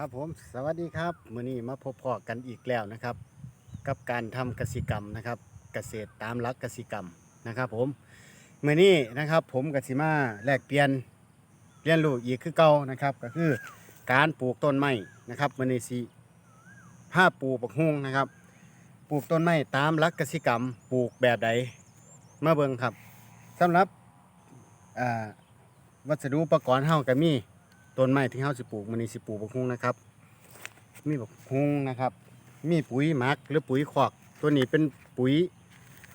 ครับผมสวัสดีครับมื้อนี้มาพบพอกันอีกแล้วนะครับ กับการทำกสิกรรมนะครับ เกษตรตามหลักกสิกรรมนะครับ ผมมื้อนี้นะครับ ผมกสิมาแลกเปลี่ยนเรียนรู้อีกคือเก่านะครับ ก็คือการปลูกต้นไม้นะครับมื้อนี้สิผ้าปลูกปักฮงนะครับ ปลูกต้นไม้ตามหลักกสิกรรม ปลูกแบบใดมาเบิ่งครับสำหรับวัสดุอุปกรณ์เฮาก็มี ต้นไม้ที่เฮาสิปลูกมันนี้สิปลูกบักฮุงนะครับ มีบักฮุงนะครับ มีปุ๋ยหมักหรือปุ๋ยคอกตัวนี้เป็นปุ๋ย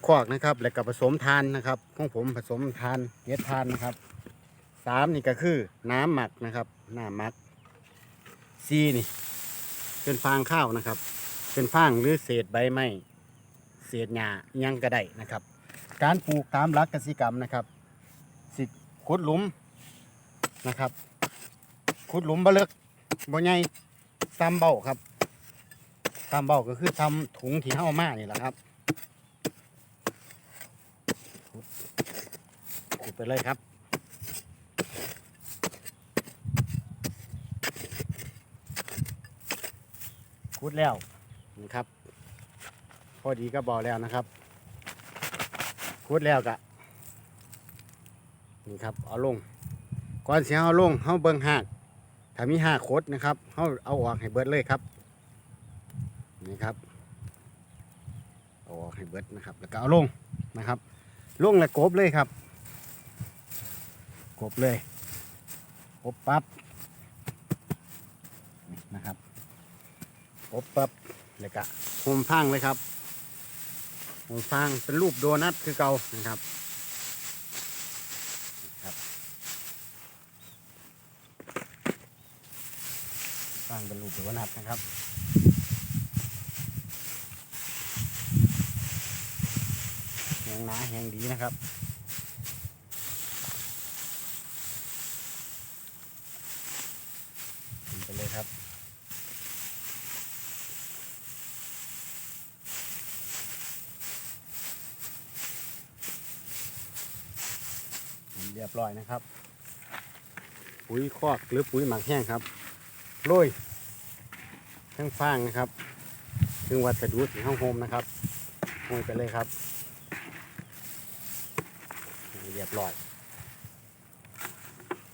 คอกนะครับ แล้วก็ผสมทานนะครับของผมผสมทานเฮ็ดทานนะครับสามนี่ก็คือน้ำหมักนะครับน้ำหมักสี่นี่ เป็นฟางข้าวนะครับ เป็นฟางหรือเศษใบไม้เศษหญ้ายังก็ได้นะครับ การปลูกตามหลักกสิกรรมนะครับ สิขุดหลุมนะครับ ขุดหลุมบ่เลิกบ่ใหญ่ซ้ำเบ้าครับซ้ำเบ้าก็คือทำถุงที่เฮามานี่แหละครับขุดไปเลยครับขุดแล้วนี่ครับ พอดีก็บอแล้วนะครับขุดแล้วกะนี่ครับเอาลงก่อนเสียเอาลงเฮาเบิ่งหาก ถ้ามีห้าโคดนะครับเขาเอาออกให้เบิดเลยครับนี่ครับเอาออกให้เบิดนะครับ แล้วก็เอาลงนะครับลงแล้วกบเลยครับ กบเลยกบปั๊บนะครับกบปั๊บแล้วก็โฮมฟางเลยครับโฮมฟางเป็นรูปโดนัทคือเก่านะครับางเป็นรูปโดนัทนะครับแหงหนาแหงดีนะครับไปเลยครับเรียบร้อยนะครับ ปุ๋ยคอกหรือปุ๋ยหมักแห้งครับโรย ทั้งฟางนะครับถึงวัสดุที่ห้องโฮมนะครับโรยไปเลยครับเรียบร้อย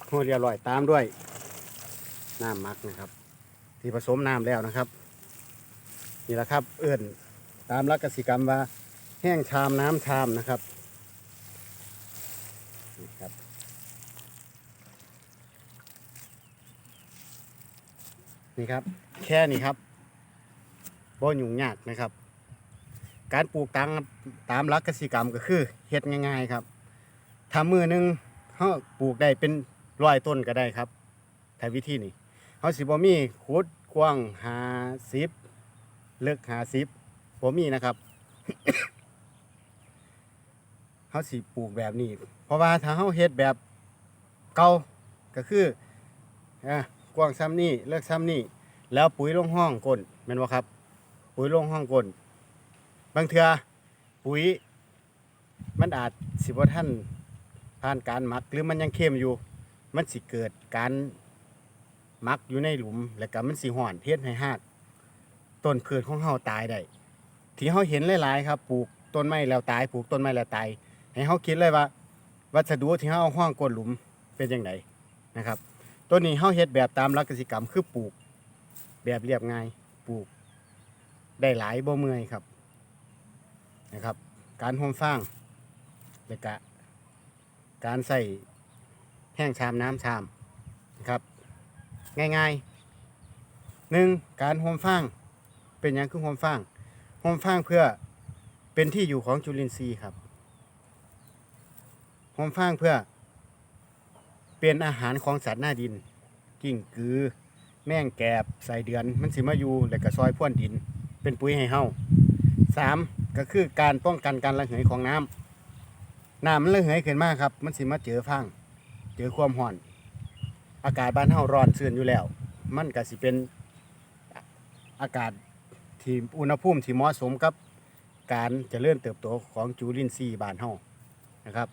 โรยเรียบร้อยตามด้วยน้ำมักนะครับ ที่ผสมน้ำแล้วนะครับนี่แหละครับ เอื่นตามลักกสิกรรมว่าแห้งชามน้ำชามนะครับนี่ครับนี่ครับ แค่นี้ครับบ่ยุ่งยากนะครับ การปลูกตามตามหลักกสิกรรมก็คือเฮ็ดง่าย ๆครับทำมือหนึงเขาปลูกได้เป็นร้อยต้นก็ได้ครับถ้าวิธีนี้เขาสิบ่มีขุดกว้างหาสิบเลิกหาสิบบ่มีนะครับเขาสิปลูกแบบนี้ เพราะว่าถ้าเขาเฮ็ดแบบเก่าก็คืออะกว้างซ้ำนี่เลิกซ้ำนี่ แล้วปุ๋ยลงห้องก้นแม่นบ่ครับ ปุ๋ยลงห้องก้นบางเทือปุ๋ย มันอาจสิบ่ท่านผ่านการหมัก หรือมันยังเข้มอยู่ มันสิเกิดการหมักอยู่ในหลุม แล้วก็มันสิห่อนเฮ็ดให้หากต้นพืชของเฮาตายได้ที่เฮาเห็นหลายๆครับ ปลูกต้นไม้แล้วตายปลูกต้นไม้แล้วตายให้เฮาคิดเลยว่า วัสดุที่เฮาเอาห้องก้นหลุมเป็นจังไดนะครับตัวนี้เฮาเฮ็ดแบบตามหลักกสิกรรมคือปลูก แบบเรียบง่ายปลูก ได้หลายบ่เมื่อยครับนะครับ การโฮมฟางแล้วก็การใส่แห้งชามน้ำชามนะครับ ง่ายๆหนึ่งการโฮมฟางเป็นหยังคือโฮมฟางโฮมฟางเพื่อเป็นที่อยู่ของจุลินทรีย์ครับโฮมฟางเพื่อเป็นอาหารของสัตว์หน้าดิน กิ้งกือ แม่งแกบใส่เดือน มันสิมาอยู่แล้วก็ซอยพ่วนดิน เป็นปุ๋ยให้เฮาสามก็คือการป้องกันการระเหยของน้ำน้ำมันระเหยขึ้นมาครับ มันสิมาเจอฟางเจอความร้อน อากาศบ้านเฮาร้อนเสื่อนอยู่แล้ว มันก็สิเป็นอากาศที่อุณหภูมิที่เหมาะสมกับการเจริญเติบโตของจุลินทรีย์บานเฮานะครับ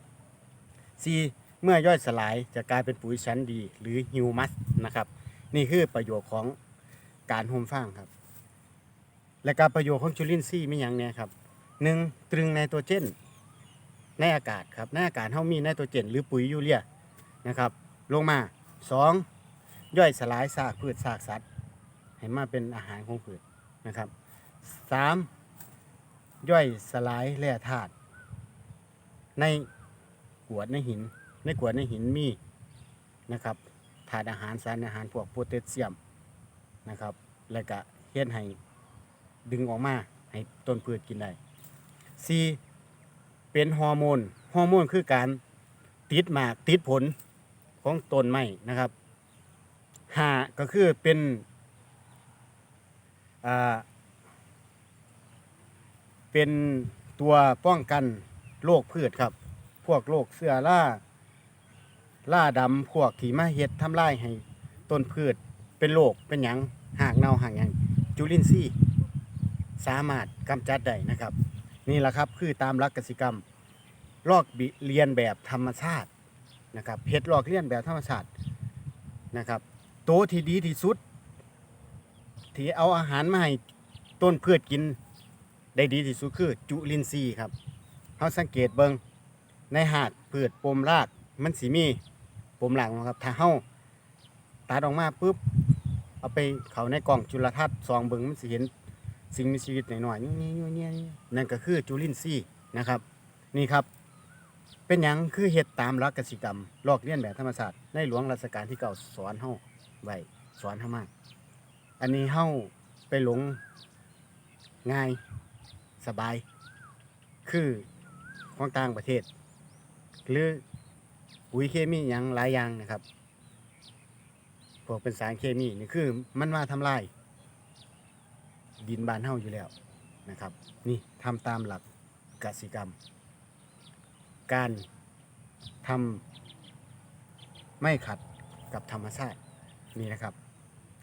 สี่เมื่อย่อยสลายจะกลายเป็นปุ๋ยชั้นดี หรือฮิวมัสนะครับ นี่คือประโยชน์ของการโฮมฟางครับ และการประโยชน์ของจุลินทรีย์มีอย่างเนี้ยครับหนึ่งตรึงไนโตรเจนในอากาศครับในอากาศเฮามีไนโตรเจนหรือปุ๋ยยูเรียนะครับ ลงมาสองย่อยสลายซากพืชซากสัตว์ให้มาเป็นอาหารของพืชนะครับสามย่อยสลายแร่ธาตุในกวดในหิน ในกวดในหินมีนะครับ ธาตุอาหารสารอาหารพวกโพแทสเซียมนะครับ แล้วก็เฮ็ดให้ดึงออกมาให้ต้นพืชกินได้สี่เป็นฮอร์โมน ฮอร์โมนคือการติดหมากติดผลของต้นไม้นะครับห้าก็คือเป็นเป็นตัวป้องกันโรคพืชครับ พวกโรคเสื้อรา ล่าดำพวกที่มาเฮ็ดทำลายให้ต้นพืชเป็นโรคเป็นหยังหากเน่าหากหยังจุลินทรีย์สามารถกำจัดได้นะครับ นี่แหละครับคือตามหลักกสิกรรมลอกบิเรียนแบบธรรมชาตินะครับเฮ็ดลอกเรียนแบบธรรมชาตินะครับโตที่ดีที่สุด ที่เอาอาหารมาให้ต้นพืชกินได้ดีที่สุดคือจุลินทรีย์ครับเขาสังเกตเบิงในหากพืชปมรากมันสีมี ปมรากนะครับ ถ้าเฮาตัดออกมาปุ๊บเอาไปเขาในกล่องจุลทรรศน์ซองเบิงมันสิเห็นสิ่งมีชีวิตหน่อยๆนี่นี่นี่นั่นก็คือจุลินทรีย์นะครับ นี่ครับ เป็นหยังคือเฮ็ดตามหลักกสิกรรม ลอกเลียนแบบธรรมศาสตร์ในหลวงรัชกาลที่เก้าสอนเฮาไว้สอนเฮามาก อันนี้เฮาไปหลงง่ายสบาย คือของต่างประเทศ หรือ ปุ๋ยเคมีหยังหลายอย่างนะครับพวกเป็นสารเคมีนี่คือมันมาทำลายดินบานเฮาอยู่แล้วนะครับ นี่ทำตามหลักกสิกรรม การทำไม่ขัดกับธรรมชาตินี่นะครับ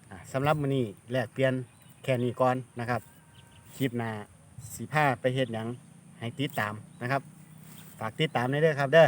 อ่าสำหรับมือนี้แลกเปลี่ยนแค่นี้ก่อนนะครับคลิปหน้าสีผ้าไปเฮ็ดหยังให้ติดตามนะครับ ฝากติดตามได้เด้อครับเด้อ